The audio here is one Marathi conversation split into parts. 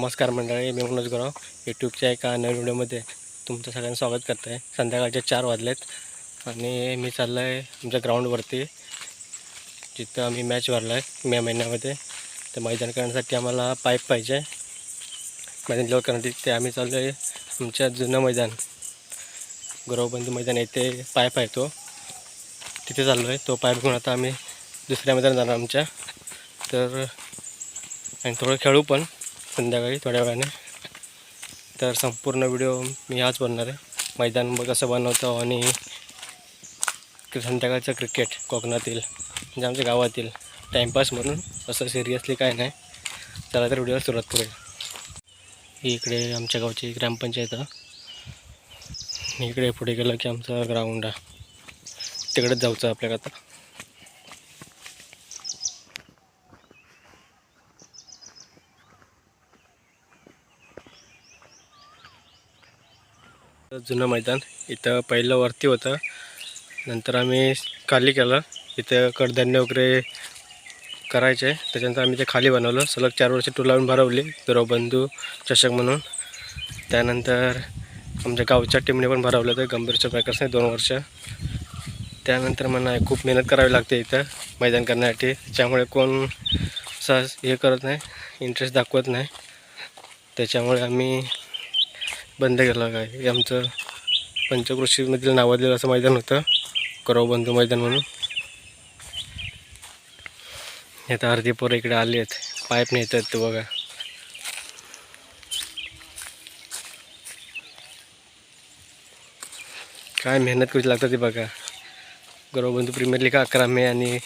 नमस्कार मंडळी मी मनोज गुराव. यूट्यूबच्या एका नवीन व्हिडिओमध्ये तुमचं सगळ्यांना स्वागत करतं आहे संध्याकाळचे चार वाजलेत आणि मी चाललो आहे आमच्या ग्राउंडवरती. जिथं आम्ही मॅच भरला आहे मे महिन्यामध्ये. तर मैदान करण्यासाठी आम्हाला पाईप पाहिजे. मैदान लोक करण्यासाठी ते आम्ही चाललो आहे आमच्या जुनं मैदान. गुरवबंदी मैदान येथे पाईप आहे तो. तिथे चाललो आहे तो पाईप घेऊन आता आम्ही दुसऱ्या मैदान जाणार आमच्या. तर आणि थोडं खेळू पण. संध्याकाळी थोड्या वेळाने. तर संपूर्ण व्हिडिओ मी हाच बनणार आहे. मैदान मग कसं बनवतो आणि संध्याकाळचं क्रिकेट कोकणातील म्हणजे आमच्या गावातील टाईमपास म्हणून असं सिरियसली काय नाही. चला तर व्हिडिओ सुरुवात करूया. इकडे आमच्या गावची ग्रामपंचायत आहे. इकडे पुढे गेलं की आमचं ग्राउंड आहे. तिकडेच जाऊचं आपल्याला आता. जुनं मैदान. इथं पहिलं वरती होतं. नंतर आम्ही खाली केलं. इथं कडधान्य वगैरे करायचे. त्याच्यानंतर आम्ही ते खाली बनवलं. सलग चार वर्ष टू लावून भरवली. बंधू चषक म्हणून. त्यानंतर आमच्या गावच्या टीमने पण भरवलं होतं. गंभीरच्या प्रकाशने दोन वर्ष. त्यानंतर मला खूप मेहनत करावी लागते इथं मैदान करण्यासाठी. त्यामुळे कोण सहज हे करत नाही. इंटरेस्ट दाखवत नाही. त्याच्यामुळे आम्ही बंद केलं काय? हे आमचं पंचकृषीमधील नावाजलेलं असं मैदान होतं. करवबंधू मैदान म्हणून. आता अर्धे पोरं इकडे आले आहेत. पाईप नेत आहेत ते बघा. काय मेहनत करू लागतं ते बघा. गौरवबंधू प्रीमियर लीग अकरा मे आणि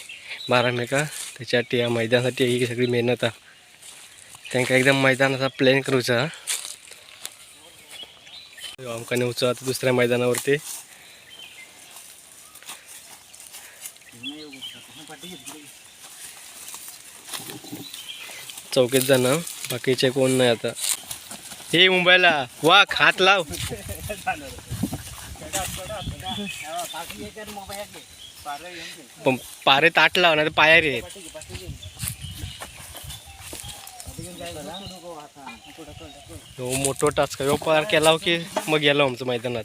बारा मे का? त्याच्यासाठी या मैदानासाठी ही सगळी मेहनत आहे. त्यांना एकदम मैदान असा प्लॅन करूचा आमका नेऊचं आता दुसऱ्या मैदानावरती. चौकीत जाणं बाकीचे कोण नाही आता. हे मुंबईला वा हात लाव. पण पारे ताट लाव ना पाया रे हो मोठो टास्क हो पार केला हो की मग गेलो आमचं मैदानात.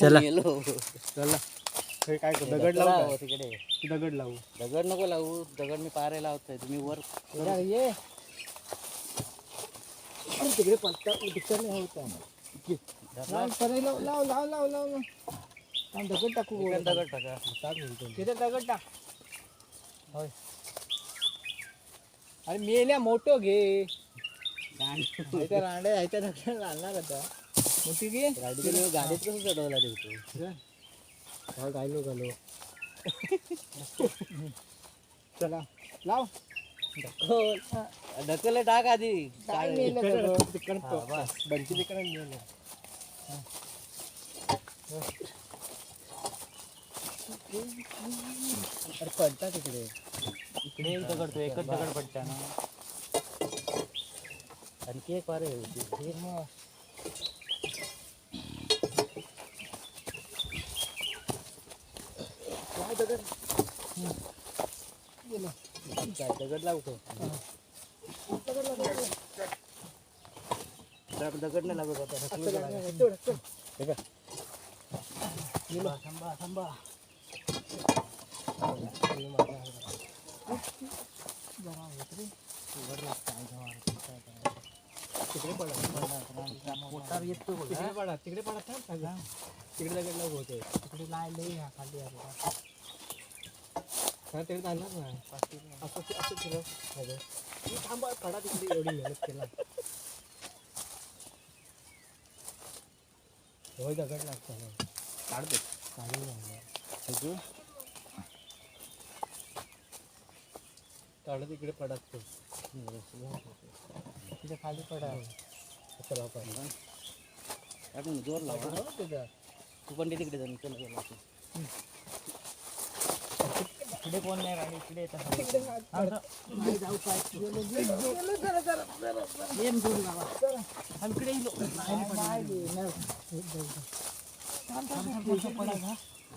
चला. चला. काय दगड लावू तिकडे. दगड लावू. दगड नको लावू. दगड मी पारे लावतोय. तुम्ही वर ये. तिकडे पत्ता पिक्चर लाव लाव लाव लाव लाव लाव. दगड टाकू दगड टाका. तिथे दगड टाक. होय. अरे मेल्या मोठं घे. रांडे ह्याच्या दगड घालणार आता. मोठी घे. गाडी गाडीत कसं चढवला ते? हा. गायलो गालो चला लाव. ढकल. टाक आधी. काय बंची तिकडे नेलं. अरे पडता तिकडे इकडे एक दगड तो एकच दगड पडता ना आणखी एक पारे होती काय दगड? काय दगड लावतो दगड नाही लागत होता थांबा थांबा. तिकडे पडा येतो तिकडे पडा तिकडे पडा थांब तिकडे दगड होते तिकडे लाय लई हा खाली आला हा, तिकडे जाणार ना असं असं केलं थांबा पडा तिकडे एवढी मेहनत केला होय दगड लागतो काढते काढ दे काढून काढत इकडे पडत तो तिथे खाली पडा. चला आपण आपण जोर लावा. तू पण तिकडे जाऊन चल गेला इकडे कोण नाही राणी इकडे येतात. जाऊ काय येम जोर लावा. इकडे येलो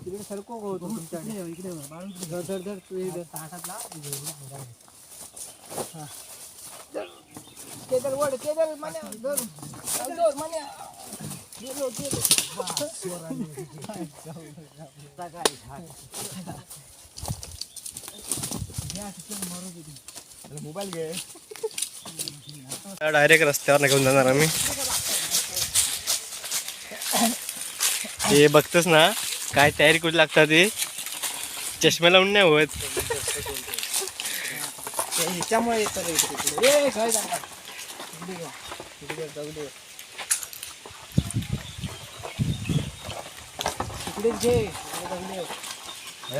तिकडे सरको गो इकडे धर धर धर तू ताटातला हा. वड मन्या धर. धर, मन्या. गेलो गेलो. सकाळी. मोबाईल घे. डायरेक्ट रस्त्यावर घेऊन जाणार आम्ही. हे बघतोस ना काय तयारी कुठे लागतात ते चष्मा लावून नाही होत.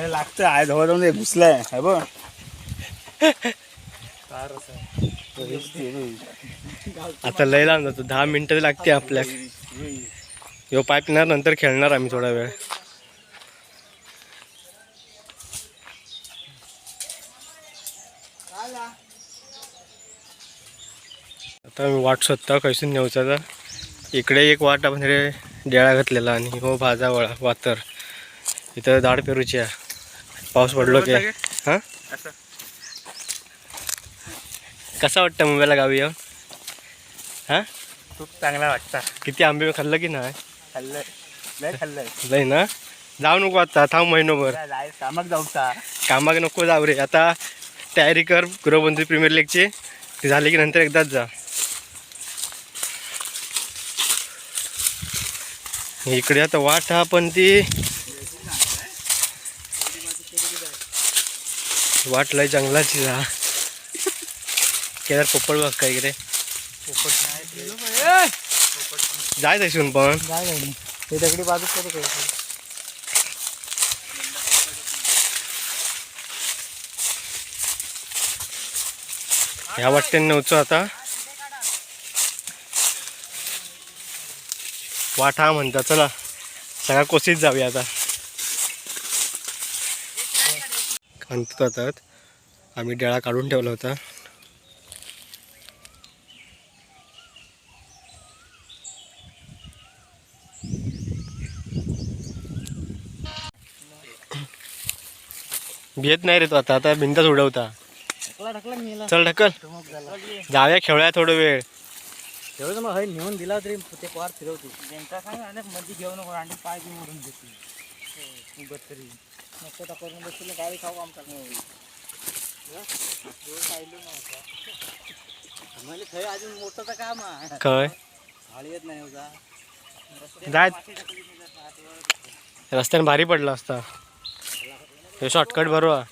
लागतं आहे जवळ जाऊन घुसलाय. है बघ. आता लय लांब जातो. दहा मिनिटं लागते आपल्या ह्यो पाईप पिणार नंतर खेळणार आम्ही थोडा वेळ. आता मी वाट खैसून नेऊचा तर इकडे एक वाट आपण रे डेळा घातलेला आणि हो भाजा वळा वातर. इथं दाड पेरूची आहे. पाऊस पडलो की. हां? कसा वाटतं मुंबईला गावी येऊन? हां? खूप चांगला वाटता. किती आंबे खाल्लं की नाही? खाल्लंय. लय खाल्लंय. लय ना? जाऊ नको आता थांब महिनोभर. कामाक जाऊचा कामाक नको जाऊ रे. आता तयारी कर गृहबंधू प्रीमियर लीगची. झाली की नंतर एकदाच जा. इकडे आता वाट हा पण ती वाट लय जंगलाची जा केदार पोपट बघ का इकडे? जाय तसून पण. हे दगडी बाजूच ह्या वाटेने नव्हतो आता. वाट हा म्हणता चला. सगळ्या कोशीत जाऊया आता. अंतात आम्ही डेळा काढून ठेवला होता. भेट नाही रे तो आता आता बिंदाच उडवता. ढकला ढकला नेला चल ढकल. जाऊया खेळूया थोडं वेळ. तेवढं मग हय नेऊन दिला तरी ते पार फिरवते त्यांचा सांग आणि मध्ये घेऊ नको आणि पाय बी मोडून देते उगत तरी. नको तर करून बसले गाडी खाऊ आमचा म्हणजे खय अजून मोठं तर काम आहे. काय? येत नाही होता जाय रस्त्याने भारी पडला असता. हे शॉर्टकट बरोबर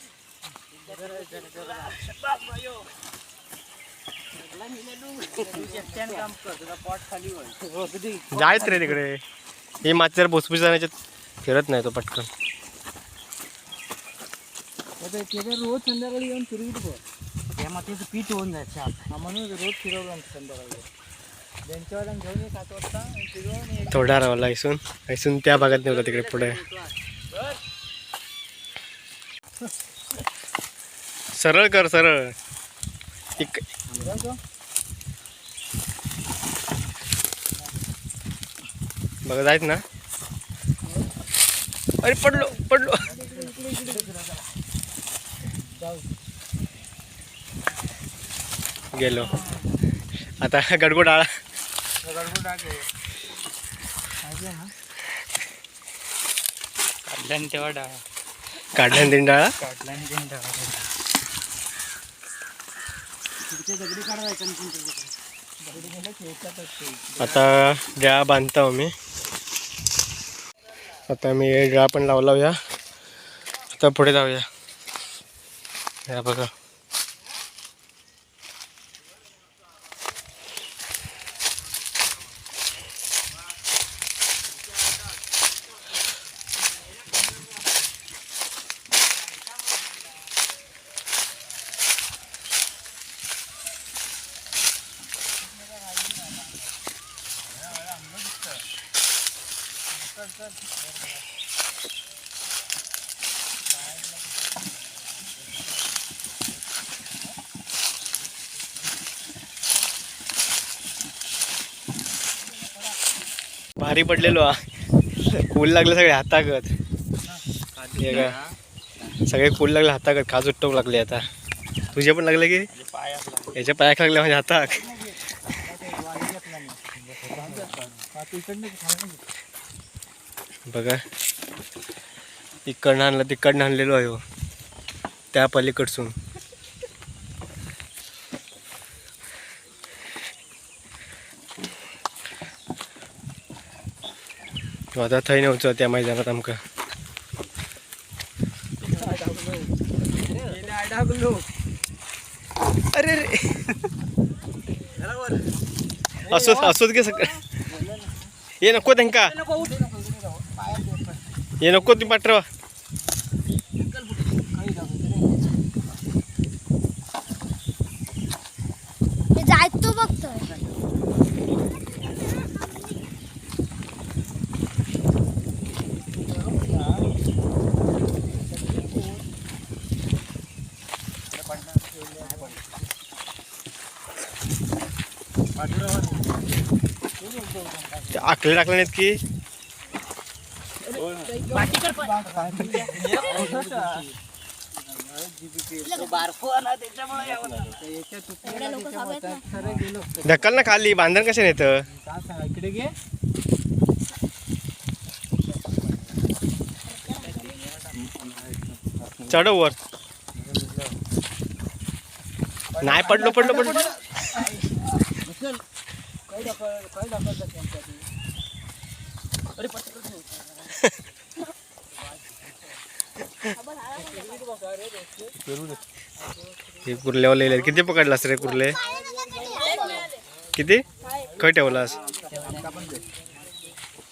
काम कर तुझा पॉट खाली होईल जायच रे तिकडे. हे माती जर भुसभुस जाण्याच्यात फिरत नाही तो पटकन. रोज संध्याकाळी येऊन फिरवीत बघ. त्या मातीचं पीठ होऊन जायचं हा म्हणून रोज फिरवलं संध्याकाळी. थोडा राहिला ऐसून ऐसून त्या भागात नव्हता तिकडे पुढे. सरळ कर सरळ. इक जाऊ बघा जायत ना. अरे पडलो पडलो. गेलो. आता गडगोड आळा काढल्याने तेव्हा डाळ. तीन डाळा? काढल्याने तीन डाळ. आता डाळा बांधतो आम्ही. आता मी एड्रा पण लावला या आता पुढे जाऊया. या बघा. भारी पडलेलो हा. ऊल लागलं सगळे हातागत. सगळे पूल लागले हाताक खाज उट्टोक लागले आता. तुझे पण लागले की? याच्या पायाक लागले माझ्या हाताक बघा. इकडनं आणलं तिकडनं आणलेलो आहे हो. त्या पलीकडसून. तो आता थंय नव्हतं त्या मैदानात आमका. अरे रे. असोच असोच घे सगळं. ये नको त्यांका. ये नको ती पाठवा ते आकले टाकले नाहीत की? ढकल ना खाली बांधण कसे येतं इकडे घे चढव वर. नाही पडलो पडलो पडलो काय दाखव काय दाखवतात त्यांच्या ते? अरे पटकन हे कुर्ल्यावर लिहिले किती पकडलास रे कुर्ले? किती? खय ठेवलास?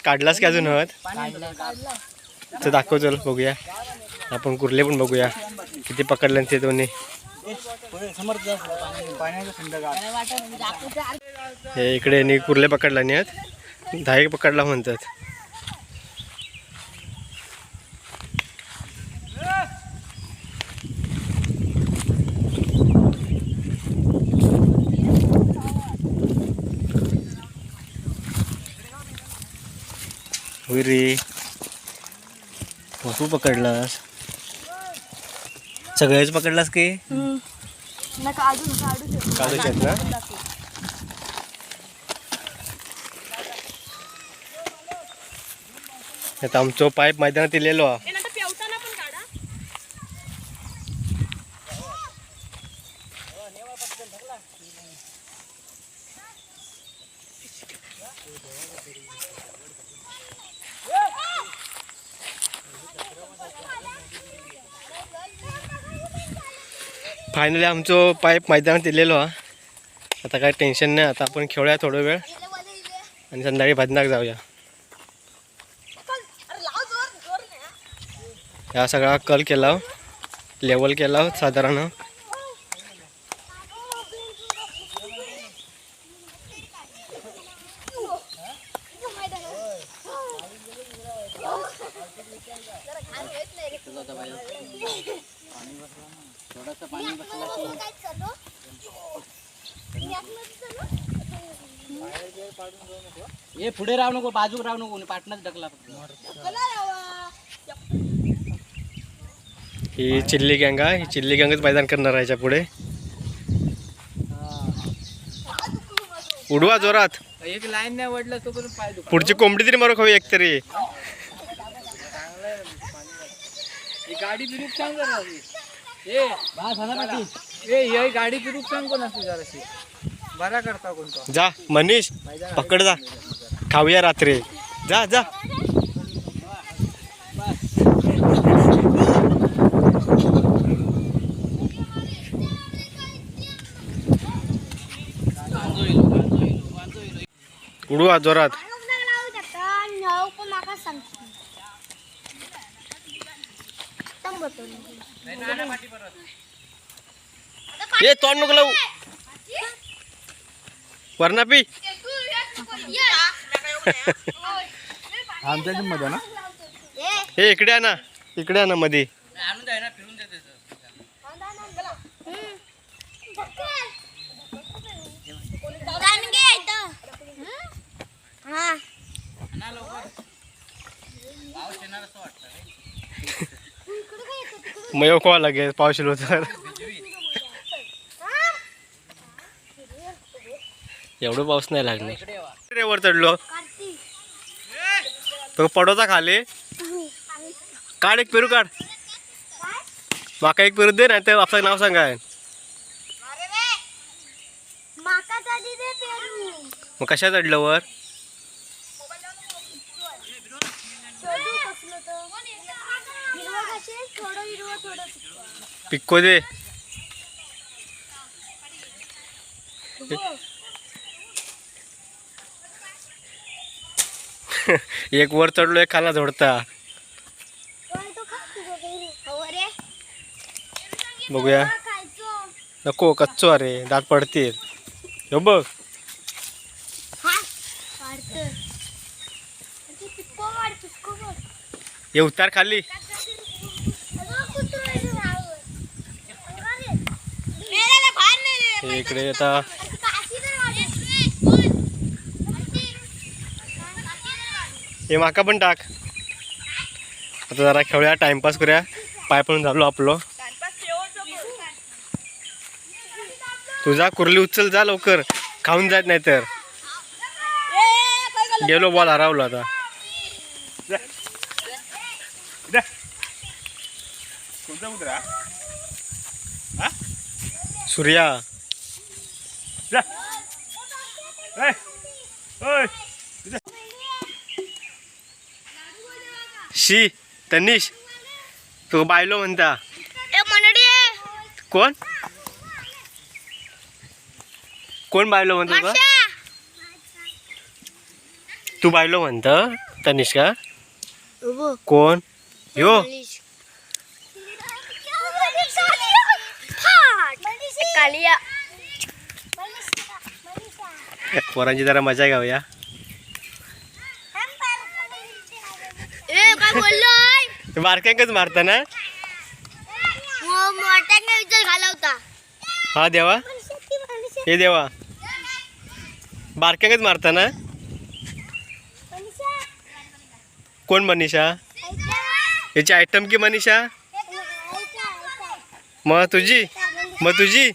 काढलास की अजून हत तर दाखव चल बघूया. आपण कुर्ले पण बघूया. किती पकडले ते दोन्ही. हे इकडे नी कुर्ले पकडला नाही आहेत दहा एक पकडला म्हणतात. होय रे भरपूर पकडलास. सगळेच पकडलास की? काढू शकतो ना? आता आमचो पाईप मैदानात इलेलो हा फायनली आमचो पाईप मैदानात दिलेलो हा. आता काय टेन्शन नाही आता आपण खेळूया थोडा वेळ. आणि संध्याकाळी भजनाक जाऊया. ह्या सगळा कल केला हो. लेवल केला हो, साधारण हो. ये पुढे राहू नको बाजूक राहू नको पाटणच ढकला ही चिल्ली गँग ही. चिल्ली गँगच मैदान करणार आहे याच्यापुढे. उडवा जोरात. एक लाईन नाही वडलं तो पाय दुखा. पुढची कोंबडी तरी मारू हवी एक तरी. ही गाडी ए बा झाला ना ती ए ही गाडी फिरूक सांग कोण असते जराशी. बरा करता कोणतो जा मनीष पकड जा. खाऊया रात्री. जा जा. उडवा जोरात पण माका सांगतो तंबतो ये तोंड नको लावू. वरनापी आमच्या मध्ये ना? हे इकडे आहे ना. इकडे आहे ना मध्ये हा. मग येऊ कोवा लागेल पाऊस येलो तर. एवढं पाऊस नाही लागले रे वर चढलो. तो पडोचा खाली. काढ एक पेरू काढ. माका एक पेरू दे ना ते आपलं नाव सांगा. मग कशा चढलं वर? पिक्को दे. एक वर चढलो एक खाला झोडता. बघूया. नको कच्चो अरे दात पडतील. हो बघ. हे उतार खाली अगं, कुत्रू आहे ते झाडावर. अगं रे. मेलेलं बाहेर नाही रे. हे इकडे आता हे माका पण टाक. आता जरा खेळूया टाइमपास करूया. पाय पण झालो आपलो. तुझा कुर्ली उचल जा लवकर. खाऊन जात नाही तर. गेलो बॉल हरावलो आता. कुत्रा सूर्या. जा. शी तनिष तू बायलो म्हणता. कोण कोण बायलो म्हणतो का तू बायलो म्हणत तनिष का. कोण यो पोरांची जरा मजा बोललोय? बारक्यांकच मारता ना? घालवता. हा देवा. हे देवा. बारक्यांकच मारता ना? कोण मनीषा? याची आयटम की मनीषा? मग तुझी? मग तुझी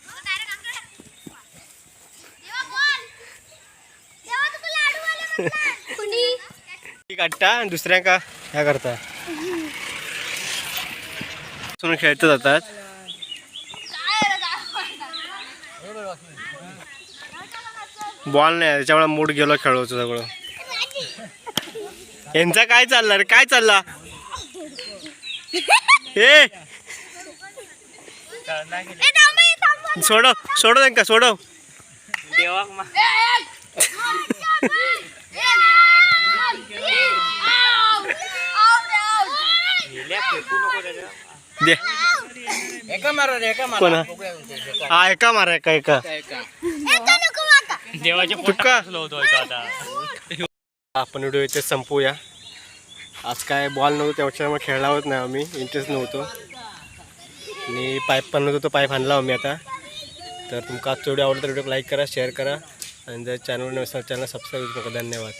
कुणी ती काढता आणि दुसऱ्यांका ह्या करता. म्हणून खेळत जातात बॉल नाही त्याच्यामुळे मूड गेलो खेळवतो सगळं. यांचा काय चालला रे? काय चालला? ए! सोडव सोडव त्यांका सोडव. दे. एका मारा रे एका कोणा? मारा. बघूया म्हणजे. हा एका मारा एका एका. तुका आपण व्हिडिओ इथे संपवूया आज काय बॉल नव्हतं त्याच्यामुळे खेळला होत नाही आम्ही इंटरेस्ट नव्हतो. आणि पाईप पण नव्हतो तो पाईप आणला आम्ही आता. तर तुमका आजचा व्हिडिओ आवडला तर व्हिडिओ लाईक करा शेअर करा. आणि जर चॅनल नसेल चॅनल सबस्क्राईब करा धन्यवाद.